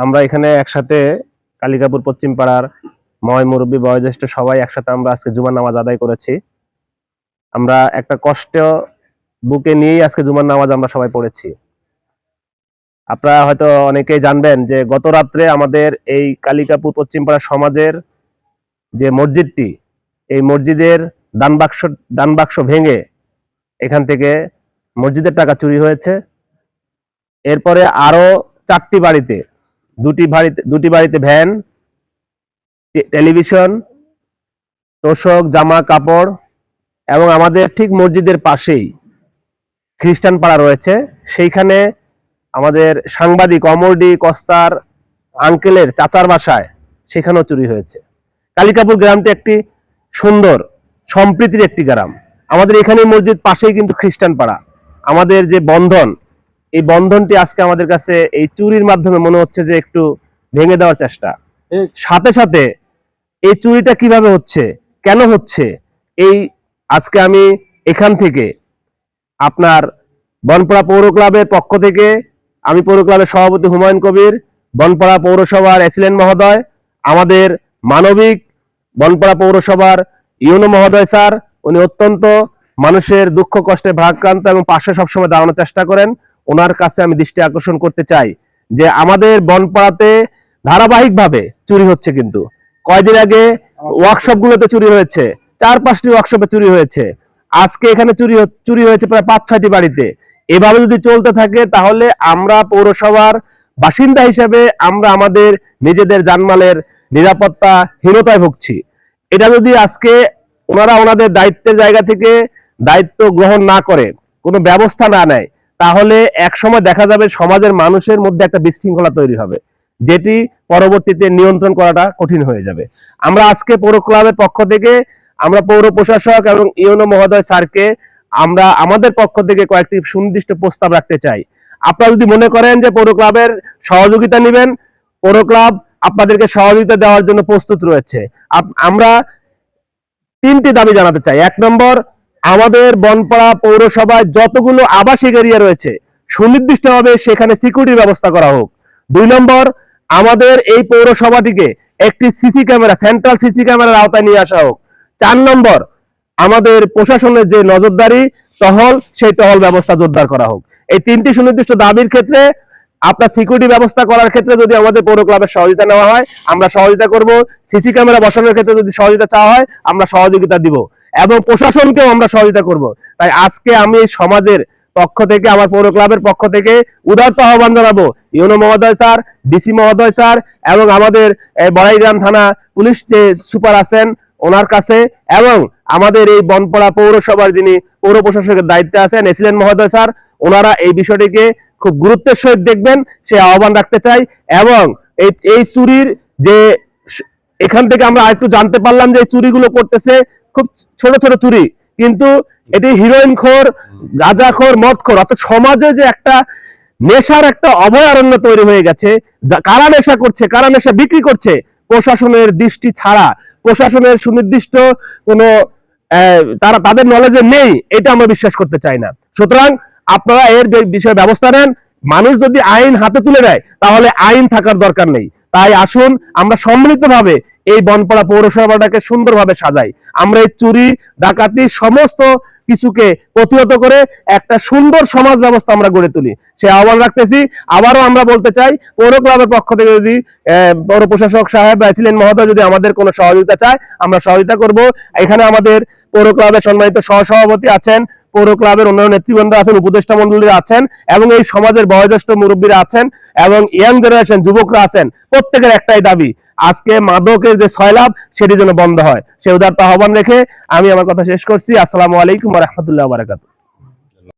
আমরা এখানে একসাথে কালিকাপুর পশ্চিম পাড়ার ময় মুরব্বী, বয়োজ্যেষ্ঠ সবাই একসাথে আমরা আজকে জুমার নামাজ আদায় করেছি। আমরা একটা কষ্ট বুকে নিয়েই আজকে জুমার নামাজ আমরা সবাই পড়েছি। আপনারা হয়তো অনেকেই জানবেন যে গত রাত্রে আমাদের এই কালিকাপুর পশ্চিম পাড়া সমাজের যে মসজিদটি, এই মসজিদের দান বাক্স দান বাক্স ভেঙে এখান থেকে মসজিদের টাকা চুরি হয়েছে। এরপরে আরও চারটি বাড়িতে দুটি বাড়িতে দুটি বাড়িতে ভ্যান, টেলিভিশন, তোষক, জামা কাপড় এবং আমাদের ঠিক মসজিদের পাশেই খ্রিস্টান পাড়া রয়েছে। সেইখানে আমাদের সাংবাদিক অমরডি কস্তার আঙ্কেলের চাচার বাসায় সেখানেও চুরি হয়েছে। কালিকাপুর গ্রামটি একটি সুন্দর, সম্প্রীতির একটি গ্রাম। আমাদের এখানে মসজিদ পাশেই কিন্তু খ্রিস্টান পাড়া। আমাদের যে বন্ধন এই বন্ধনটি আজকে আমাদের কাছে এই চুরির মাধ্যমে মনে হচ্ছে যে একটু ভেঙে দেওয়ার চেষ্টা। সাথে সাথে এই চুরিটা কীভাবে হচ্ছে কেন হচ্ছে এই আজকে আমি এখান থেকে আপনার বনপাড়া পৌর ক্লাবের পক্ষ থেকে আমি পৌর ক্লাবের সভাপতি হুমায়ুন কবির বনপাড়া পৌরসভার এসিলেন মহোদয় আমাদের মানবিক বনপাড়া পৌরসভার ইউনো মহোদয় স্যার উনি অত্যন্ত মানুষের দুঃখ কষ্টে ভারাক্রান্ত এবং পাশে সবসময় দাঁড়ানোর চেষ্টা করেন। ওনার কাছে আমি দৃষ্টি আকর্ষণ করতে চাই যে আমাদের বনপাড়াতে ধারাবাহিকভাবে চুরি হচ্ছে কিন্তু। কয়দিন আগে ওয়ার্কশপ গুলোতে চুরি হয়েছে চার পাঁচটি ওয়ার্কশপে চুরি হয়েছে। আজকে এখানে চুরি চুরি হয়েছে প্রায় পাঁচ ছয়টি বাড়িতে। এভাবে যদি চলতে থাকে তাহলে আমরা পৌরসভার বাসিন্দা হিসেবে আমরা আমাদের নিজেদের জানমালের নিরাপত্তা হীনতায় ভুগছি। এটা যদি আজকে ওনারা ওনাদের দায়িত্বের জায়গা থেকে দায়িত্ব গ্রহণ না করে, কোনো ব্যবস্থা না নেয় তাহলে একসময় দেখা যাবে সমাজের মানুষের মধ্যে একটা বিশৃঙ্খলা তৈরি হবে, যেটি পরবর্তীতে নিয়ন্ত্রণ করাটা কঠিন হয়ে যাবে। আমরা আজকে পৌর ক্লাবের পক্ষ থেকে, আমরা পৌর প্রশাসক এবং ইউনো মহোদয় স্যারকে আমরা আমাদের পক্ষ থেকে কয়েকটি সুনির্দিষ্ট প্রস্তাব রাখতে চাই। আপনারা যদি মনে করেন যে পৌর ক্লাবের সহযোগিতা নেবেন, পৌর ক্লাব আপনাদেরকে সহযোগিতা দেওয়ার জন্য প্রস্তুত রয়েছে। আমরা তিনটি দাবি জানাতে চাই। এক নম্বর আমাদের বনপাড়া পৌরসভায় যতগুলো আবাসিক এরিয়া রয়েছে, সুনির্দিষ্টভাবে সেখানে সিকিউরিটির ব্যবস্থা করা হোক। দুই নম্বর, আমাদের এই পৌরসভাটিকে একটি সিসি ক্যামেরা সেন্ট্রাল সিসি ক্যামেরার আওতায় নিয়ে আসা হোক। চার নম্বর, আমাদের প্রশাসনের যে নজরদারি, টহল, সেই টহল ব্যবস্থা জোরদার করা হোক। এই তিনটি সুনির্দিষ্ট দাবির ক্ষেত্রে, আপনার সিকিউরিটি ব্যবস্থা করার ক্ষেত্রে যদি আমাদের পৌর ক্লাবের সহযোগিতা নেওয়া হয়, আমরা সহযোগিতা করব। সিসি ক্যামেরা বসানোর ক্ষেত্রে যদি সহযোগিতা চাওয়া হয়, আমরা সহযোগিতা দিব। এবং প্রশাসনকেও আমরা সহযোগিতা করব। তাই আজকে আমি সমাজের পক্ষ থেকে, আমার পৌর ক্লাবের পক্ষ থেকে উদারত আহ্বান জানাব ইউনো মহোদয় স্যার, ডিসি মহোদয় স্যার এবং আমাদের বড়াইগ্রাম থানা পুলিশ যে সুপার আছেন ওনার কাছে এবং আমাদের এই বনপাড়া পৌরসভার যিনি পৌর প্রশাসকের দায়িত্বে আছেন এসিলেন মহোদয় স্যার, ওনারা এই বিষয়টিকে খুব গুরুত্বের সহিত দেখবেন, সে আহ্বান রাখতে চাই এবং এই চুরির যে, এখান থেকে আমরা আরেকটু জানতে পারলাম যে চুরিগুলো করতেছে খুব ছোট ছোট চুরি। কিন্তু এটি হিরোইন খোর গাঁজাখোর মদখোর অর্থাৎ সমাজে যে একটা নেশার একটা অভয়ারণ্য তৈরি হয়ে গেছে কারা নেশা করছে, কারা নেশা বিক্রি করছে, প্রশাসনের দৃষ্টি ছাড়া, প্রশাসনের সুনির্দিষ্ট কোনো তারা তাদের নলেজে নেই, এটা আমরা বিশ্বাস করতে চাই না। সুতরাং আপনারা এর বিষয়ে ব্যবস্থা নেন, মানুষ যদি আইন হাতে তুলে দেয়, তাহলে আইন থাকার দরকার নেই। তাই আসুন আমরা সম্মিলিতভাবে এই বনপাড়া পৌরসভাটাকে সুন্দরভাবে সাজাই। আমরা এই চুরি, ডাকাতি সমস্ত কিছুকে প্রতিহত করে একটা সুন্দর সমাজ ব্যবস্থা আমরা গড়ে তুলি। সে আহ্বান রাখতেছি। আবারও আমরা বলতে চাই, পৌর ক্লাবের পক্ষ থেকে যদি পৌর প্রশাসক সাহেব ছিলেন মহোদয় যদি আমাদের কোনো সহযোগিতা চায়, আমরা সহযোগিতা করব। এখানে আমাদের পৌর ক্লাবের সম্মানিত সহসভাপতি আছেন পৌর ক্লাবের অন্যান্য নেতৃবৃন্দ আছেন, উপদেষ্টা মন্ডলীরা আছেন এবং এই সমাজের বয়োজ্যেষ্ঠ মুরব্বীরা আছেন এবং ইয়াং জেনারেশন যুবকরা আছেন। প্রত্যেকের একটাই দাবি, আজকে মাদকের যে সয়লাভ সেটি যেন বন্ধ হয়। সে উদারতা আহ্বান রেখে আমি আমার কথা শেষ করছি। আসসালামু আলাইকুম রহমতুল্লাহ বারাকাতু